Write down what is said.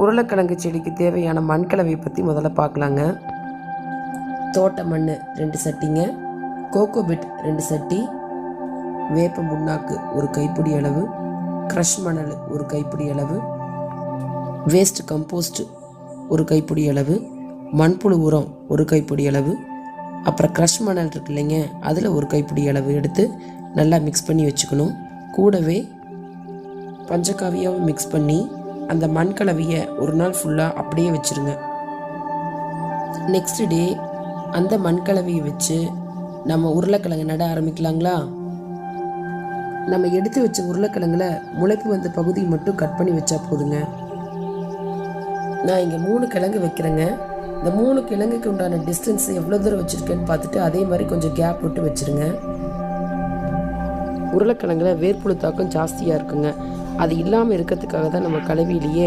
உருளைக்கிழங்கு செடிக்கு தேவையான மண் கலவையை பற்றி முதல்ல பார்க்கலாங்க. தோட்ட மண் ரெண்டு சட்டிங்க கோகோபிட் ரெண்டு சட்டி வேப்ப முன்னாக்கு ஒரு கைப்பிடி அளவு க்ரஷ் மணல் ஒரு கைப்பிடி அளவு வேஸ்ட் கம்போஸ்ட் ஒரு கைப்பிடி அளவு மண்புழு உரம் ஒரு கைப்பிடி அளவு அப்புறம் க்ரஷ் மணல் இருக்கு இல்லைங்க அதில் ஒரு கைப்பிடி அளவு எடுத்து நல்லா மிக்ஸ் பண்ணி வச்சுக்கணும். கூடவே பஞ்சகாவியாவும் மிக்ஸ் பண்ணி அந்த மண் கலவையை ஒரு நாள் ஃபுல்லாக அப்படியே வச்சுருங்க. நெக்ஸ்ட் டே அந்த மண் கலவையை வச்சு நம்ம உருளைக்கிழங்கு நட ஆரம்பிக்கலாங்களா? நம்ம எடுத்து வச்ச உருளைக்கிழங்குல முளைப்பு வந்த பகுதி மட்டும் கட் பண்ணி வச்சா போதுங்க. நான் இங்கே மூணு கிழங்கு வைக்கிறேங்க. இந்த மூணு கிழங்குக்கு உண்டான டிஸ்டன்ஸ் எவ்வளோ தூரம் வச்சுருக்கேன்னு பார்த்துட்டு அதே மாதிரி கொஞ்சம் கேப் விட்டு வச்சுருங்க. உருளைக்கிழங்குல வேர்ப்புழு தாக்கம் ஜாஸ்தியாக இருக்குங்க. அது இல்லாமல் இருக்கிறதுக்காக தான் நம்ம கல்வியிலேயே